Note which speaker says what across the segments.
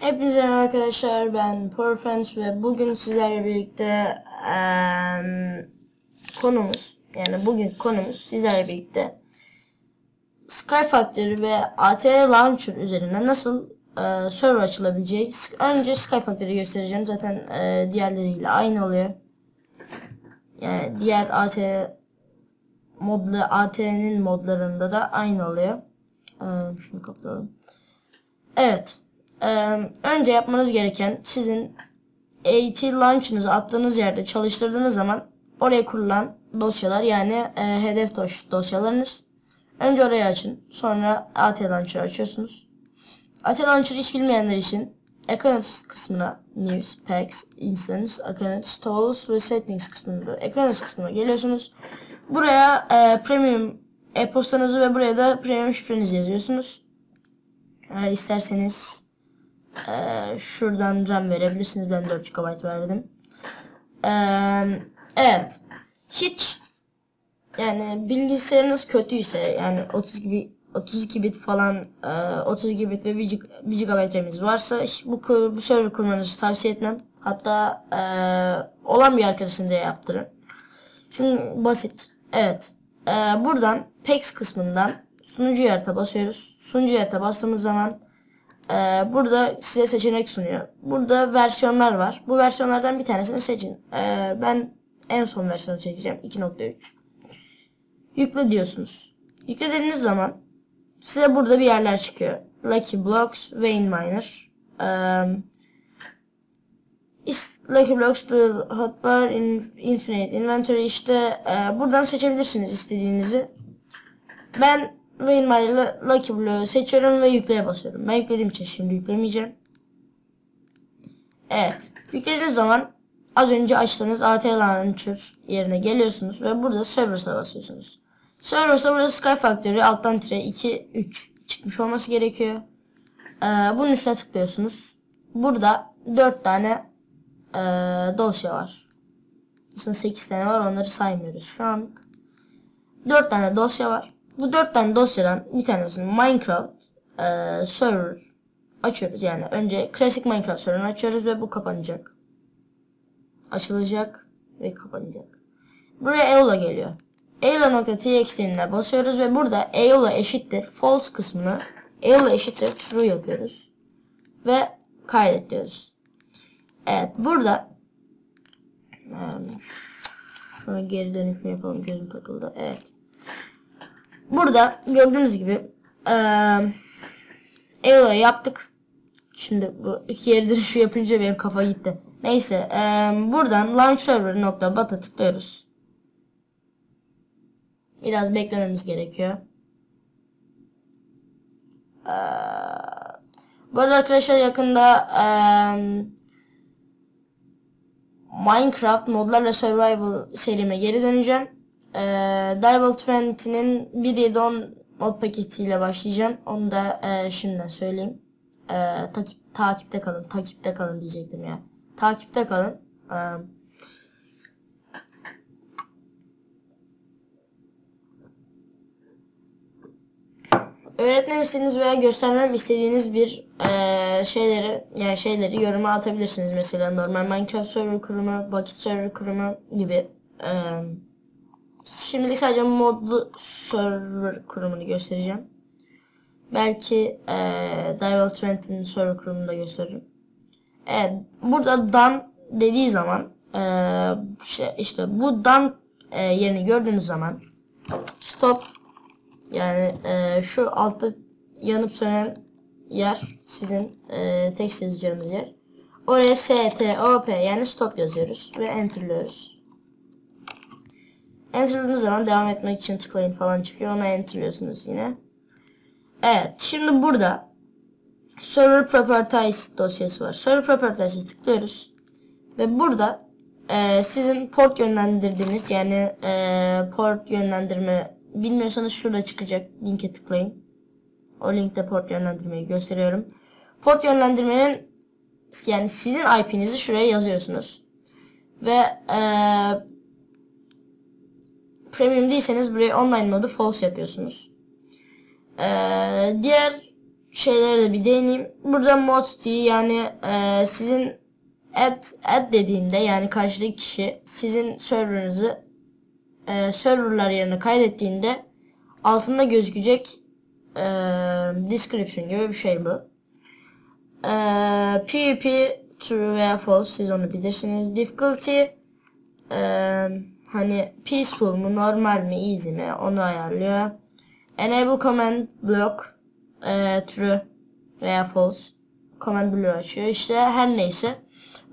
Speaker 1: Hepinize arkadaşlar ben Porfens ve bugün sizlerle birlikte eee, konumuz yani bugün konumuz sizlerle birlikte Sky Factory ve AT Launcher üzerinden nasıl eee, server açılabileceği önce Sky Factory'yi göstereceğim zaten eee, diğerleriyle aynı oluyor. Yani diğer AT modlu AT'nin modlarında da aynı oluyor. Eee, şunu kapatalım. Evet önce yapmanız gereken sizin AT launch'ınızı attığınız yerde çalıştırdığınız zaman oraya kurulan dosyalar yani e, hedef dos dosyalarınız. Önce orayı açın. Sonra AT launcher açıyorsunuz. AT launcher hiç bilmeyenler için Accounts kısmına News, Packs, Instance, Accounts, Tools ve Settings kısmında Accounts kısmına geliyorsunuz. Buraya e, premium e-postanızı ve buraya da premium şifrenizi yazıyorsunuz. E, isterseniz ee, şuradan RAM verebilirsiniz. Ben 4 GB verdim. Ee, evet. Hiç yani bilgisayarınız kötüyse yani 30 gibi 32 bit falan e, 32 bit ve 1 GB RAM'iniz varsa bu bu server kurmanızı tavsiye etmem. Hatta e, olan bir arkadaşınıza yaptırın. Çünkü basit. Evet. E, buradan PEX kısmından sunucu yarata basıyoruz. Sunucu yarata bastığımız zaman ee, burada size seçenek sunuyor. Burada versiyonlar var. Bu versiyonlardan bir tanesini seçin. Ee, ben en son versiyonu çekeceğim. 2.3. Yükle diyorsunuz. Yükle dediğiniz zaman size burada bir yerler çıkıyor. Lucky Blocks, Vein Miner. Um, Lucky Blocks, The Hotbar, Infinite Inventory işte e, buradan seçebilirsiniz istediğinizi. Ben Rainmail ile Lucky Blue'u seçiyorum ve yükleye basıyorum. Ben yüklediğim için şimdi yüklemeyeceğim. Evet. Yüklediğiniz zaman az önce açtığınız AT Launcher yerine geliyorsunuz ve burada Servers'a basıyorsunuz. Servers'a burada Sky Factory alttan tire 2 3 çıkmış olması gerekiyor. Ee, bunun üstüne tıklıyorsunuz. Burada 4 tane e, dosya var. Aslında 8 tane var onları saymıyoruz şu an. 4 tane dosya var. Bu dört tane dosyadan bir tanesini Minecraft e, server açıyoruz. Yani önce klasik Minecraft server açıyoruz ve bu kapanacak. Açılacak ve kapanacak. Buraya Eola geliyor. Eola.txt'ine basıyoruz ve burada Eola eşittir false kısmını Eola eşittir true yapıyoruz. Ve kaydet diyoruz. Evet burada yani şunu geri dönüşüm yapalım gözüm takıldı. Evet. Burada gördüğünüz gibi ee, yaptık. Şimdi bu iki yeri dönüşü yapınca benim kafa gitti. Neyse ee, buradan launch server nokta bata tıklıyoruz. Biraz beklememiz gerekiyor. Ee, bu arada arkadaşlar yakında ee, Minecraft modlarla survival serime geri döneceğim e, Darvel 20'nin 1.7.10 mod paketiyle başlayacağım. Onu da e, şimdiden söyleyeyim. E, takip, takipte kalın. Takipte kalın diyecektim ya. Takipte kalın. E, öğretmem istediğiniz veya göstermem istediğiniz bir e, şeyleri yani şeyleri yoruma atabilirsiniz. Mesela normal Minecraft server kurumu, bucket server kurumu gibi. E, Şimdi sadece modlu server kurumunu göstereceğim. Belki e, Dival 20'nin server kurumunu da gösteririm. Evet, burada dan dediği zaman e, işte, işte bu dan e, yerini gördüğünüz zaman stop yani e, şu altta yanıp sönen yer sizin e, text yazacağınız yer. Oraya S, T, O, P yani stop yazıyoruz ve enterliyoruz. Enterladığınız zaman devam etmek için tıklayın falan çıkıyor. Ona enterliyorsunuz yine. Evet. Şimdi burada Server Properties dosyası var. Server Properties'e tıklıyoruz. Ve burada e, sizin port yönlendirdiğiniz yani e, port yönlendirme bilmiyorsanız şurada çıkacak linke tıklayın. O linkte port yönlendirmeyi gösteriyorum. Port yönlendirmenin yani sizin IP'nizi şuraya yazıyorsunuz. Ve eee Premium değilseniz buraya online modu false yapıyorsunuz. Ee, diğer şeylere de bir değineyim. Burada mod diye yani e, sizin add, add dediğinde yani karşıdaki kişi sizin serverınızı e, serverlar yerine kaydettiğinde altında gözükecek e, description gibi bir şey bu. E, PvP true veya false siz onu bilirsiniz. Difficulty e, hani peaceful mu normal mi easy mi onu ayarlıyor. Enable command block e, true veya false command block açıyor. İşte her neyse.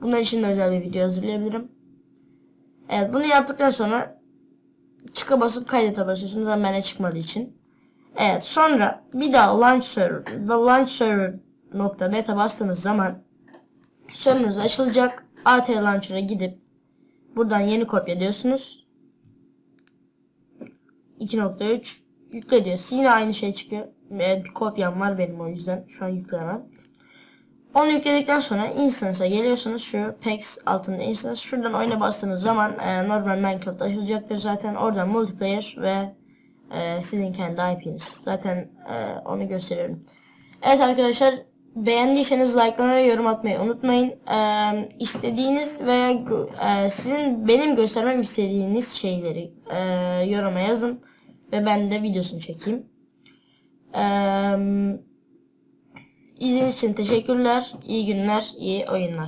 Speaker 1: Bunlar için özel bir video hazırlayabilirim. Evet bunu yaptıktan sonra çıka basıp kaydete basıyorsunuz ama bende çıkmadığı için. Evet sonra bir daha launch server, the launch server nokta beta bastığınız zaman serverınız açılacak. AT launcher'a gidip buradan yeni kopya diyorsunuz. 2.3 yükle diyor. Yine aynı şey çıkıyor. Bir kopyam var benim o yüzden şu an yükleyemem. Onu yükledikten sonra instance'a geliyorsunuz. Şu PAX altında instance. Şuradan oyuna bastığınız zaman e, normal Minecraft açılacaktır zaten. Oradan multiplayer ve e, sizin kendi IP'niz. Zaten e, onu gösteriyorum. Evet arkadaşlar beğendiyseniz likelamayı yorum atmayı unutmayın. E, istediğiniz veya e, sizin benim göstermem istediğiniz şeyleri e, yoruma yazın. Ve ben de videosunu çekeyim. Eee İzlediğiniz için teşekkürler. İyi günler, iyi oyunlar.